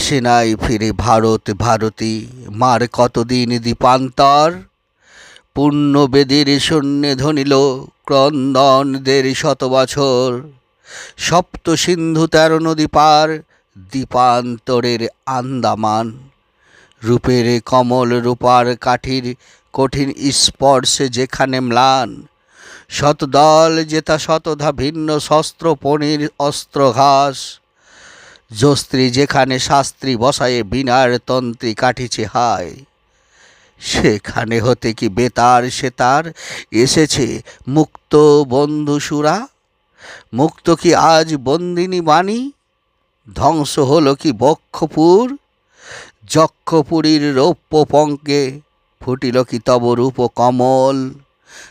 আসে নাই ফিরে ভারত, ভারতী, মার কতদিন দীপান্তর? পূর্ণ বেদের শূন্যে ধনিল ক্রন্দনদের শত বছর সপ্ত সিন্ধু তেরো নদী পার, দীপান্তরের আন্দামান। রূপের কমল রূপার কাঠির কঠিন স্পর্শে যেখানে ম্লান শতদল যেতা শতধা ভিন্ন শস্ত্র পনির অস্ত্র ঘাস যস্ত্রী যেখানে শাস্ত্রী বসায়ে বিনার তন্ত্রী কাটিছে হায়। সেখানে হতে কি বেতার সেতার এসেছে মুক্ত বন্ধু সুরা মুক্ত কি আজ বন্দিনী বাণী? ধ্বংস হলো কি বক্ষপুর? যক্ষপুরীর রৌপ্য পঙ্কে ফুটিল কি তব রূপ কমল?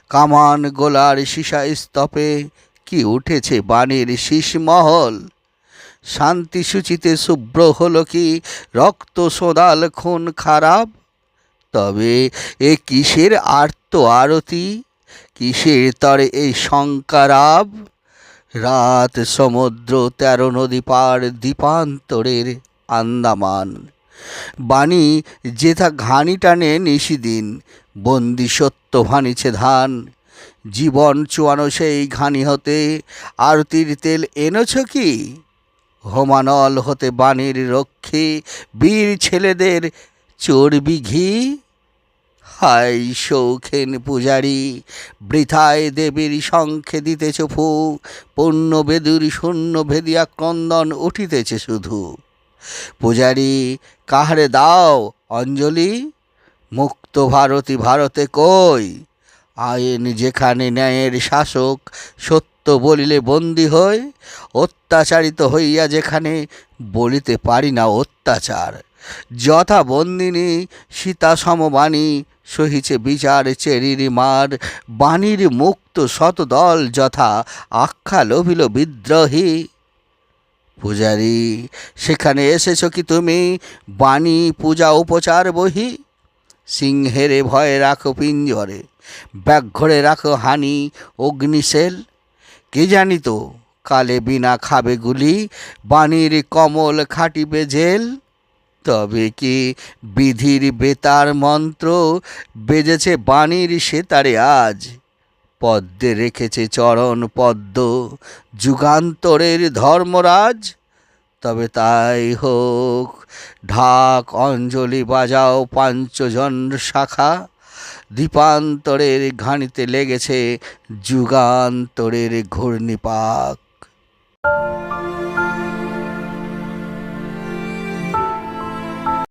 কামান গোলার সীসা স্তপে কি উঠেছে বাণীর শীষমহল শান্তি সূচিতে শুভ্র হলো কি? রক্ত সোদাল খুন খারাপ? তবে এ কিসের আর্ত আরতি? কিসের তরে এই শঙ্কারাব রাত সমুদ্র তেরো নদী পার দ্বীপান্তরের আন্দামান। বাণী যেথা ঘানি টানে নিশিদিন বন্দি সত্য ভানিছে ধান। জীবন চুয়ানো সেই ঘানি হতে, আরতির তেল এনেছ কি? হোমানল হতে বাণীর রক্ষী, বীর ছেলেদের চর্বি ঘি। হাই শৌখিন পূজারি, বৃথায় দেবীর শঙ্খে দিতেছ ফু পূর্ণ বেদুর শূন্য ভেদিয়া ক্রন্দন উঠিতেছে শুধু। পূজারি, কাহারে দাও অঞ্জলি? মুক্ত ভারতী ভারতে কই? আইন যেখানে ন্যায়ের শাসক, সত্য বলিলে, বন্দী হয় অত্যাচারিত হইয়া যেখানে বলিতে পারি না অত্যাচার। যথা বন্দিনী সীতা সমবাণী সহিছে বিচার চেরির মার। বাণীর মুক্ত শতদল যথা আখ্যা লোভিল বিদ্রোহী। পূজারি, সেখানে এসেছ কি তুমি? বাণী পূজা উপচার বহি। সিংহেরে ভয়ে রাখো পিঞ্জরে, ব্যাঘ্রে রাখো হানি অগ্নিশেল। কে জানি তো? কালে বিনা খাবে গুলি, বাণীর কমল খাটিবে জেল তবে কি বিধির বেতার মন্ত্র বেজেছে বাণীর সেতারে আজ? পদ্মে রেখেছে চরণ পদ্ম, যুগান্তরের ধর্মরাজ। তবে তাই হোক, ঢাক অঞ্জলি বাজাও পাঞ্চজন শাখা। দীপান্তরের ঘানিতে লেগেছে যুগান্তরের ঘূর্ণিপাক।